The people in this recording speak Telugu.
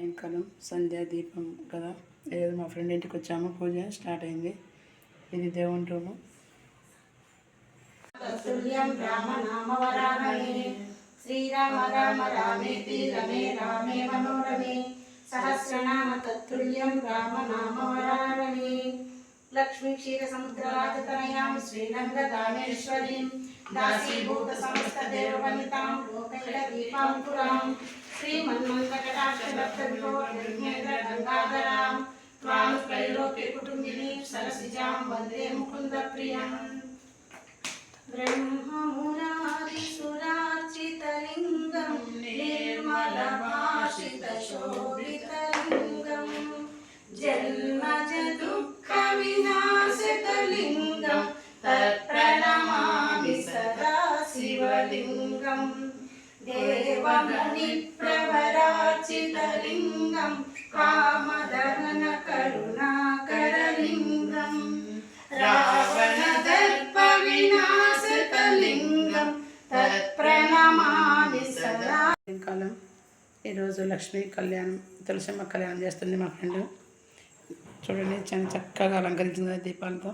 సాయంకాలం సంధ్యా దీపం కదా? ఏదో మా ఫ్రెండ్ ఇంటికి వచ్చాము పూజ స్టార్ట్ అయింది. ఇది దేవుని రూము తుల్యం రామ నామ శ్రీరామ రామ రామేతి రమే రామే మనోరమే. సహస్రనామ తత్తుల్యం రామ నామ వరాననే లక్ష్మీ క్షీర సముద్రరాజతనయాం శ్రీరంగ దామేశ్వరీం. దాసీభూత సమస్త దేవవనితాం లోకైక దీపాంకురాం. శ్రీమన్మంగకటాక్షరక్త విభోర్నిర్మేంద్ర గంగాధరాం త్వాం త్రైలోక్య కుటుంబిని సరసిజాం వందే ముకుంద ప్రియం ब्रह्ममुरारिसुरार्चितलिङ्गं निर्मलभाषितशोभितलिङ्गं जन्मजदुःखविनाशकलिङ्गं तत्प्रणमामि सदा शिवलिङ्गं వరాచితలింగం కామదహన కరుణాకరలింగం. రావణ దర్ప వినాశకలింగం తత్ప్రణమామి సదా. సాయంకాలం. ఈరోజు లక్ష్మీ కళ్యాణం తులసమ్మ కళ్యాణం చేస్తుంది మా ఫ్రెండ్. చూడండి చాలా చక్కగా అలంకరించింది దీపాలతో.